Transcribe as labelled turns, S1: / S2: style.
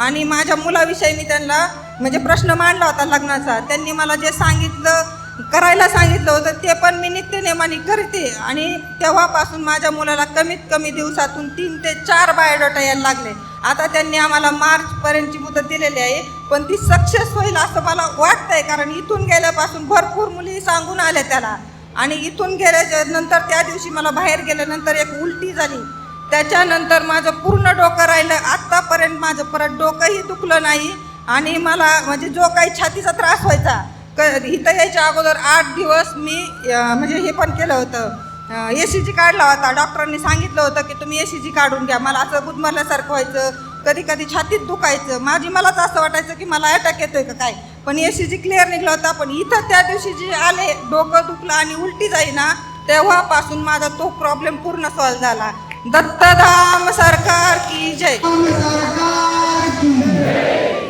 S1: आणि माझ्या मुलाविषयी मी त्यांना म्हणजे प्रश्न मांडला होता लग्नाचा. त्यांनी मला जे सांगितलं करायला सांगितलं होतं ते पण मी नित्यनेमाने करते. आणि तेव्हापासून माझ्या मुलाला कमीत कमी दिवसातून तीन ते चार बायोडाटा यायला लागले. आता त्यांनी आम्हाला मार्चपर्यंतची मुदत दिलेली आहे पण ती सक्सेस होईल असं मला वाटतंय कारण इथून गेल्यापासून भरपूर मुली सांगून आल्या त्याला. आणि इथून गेल्याच्यानंतर त्या दिवशी मला बाहेर गेल्यानंतर एक उलटी झाली. त्याच्यानंतर माझं पूर्ण डोकं राहिलं आत माझं परत डोकंही दुखलं नाही आणि मला म्हणजे जो काही छातीचा त्रास व्हायचा क इथं यायच्या अगोदर आठ दिवस मी म्हणजे हे पण केलं होतं. ए सी जी काढला होता. डॉक्टरांनी सांगितलं होतं की तुम्ही ए सी जी काढून घ्या. मला असं गुदमरल्यासारखं व्हायचं. कधी कधी छातीत दुखायचं. माझी मलाच असं वाटायचं की मला अटॅक येतोय का काय. पण ए सी जी क्लिअर निघला होता. पण इथं त्या दिवशी जे आले डोकं दुखलं आणि उलटी जाईना तेव्हापासून माझा तो प्रॉब्लेम पूर्ण सॉल्व्ह झाला. दत्तधाम सरकार की जय.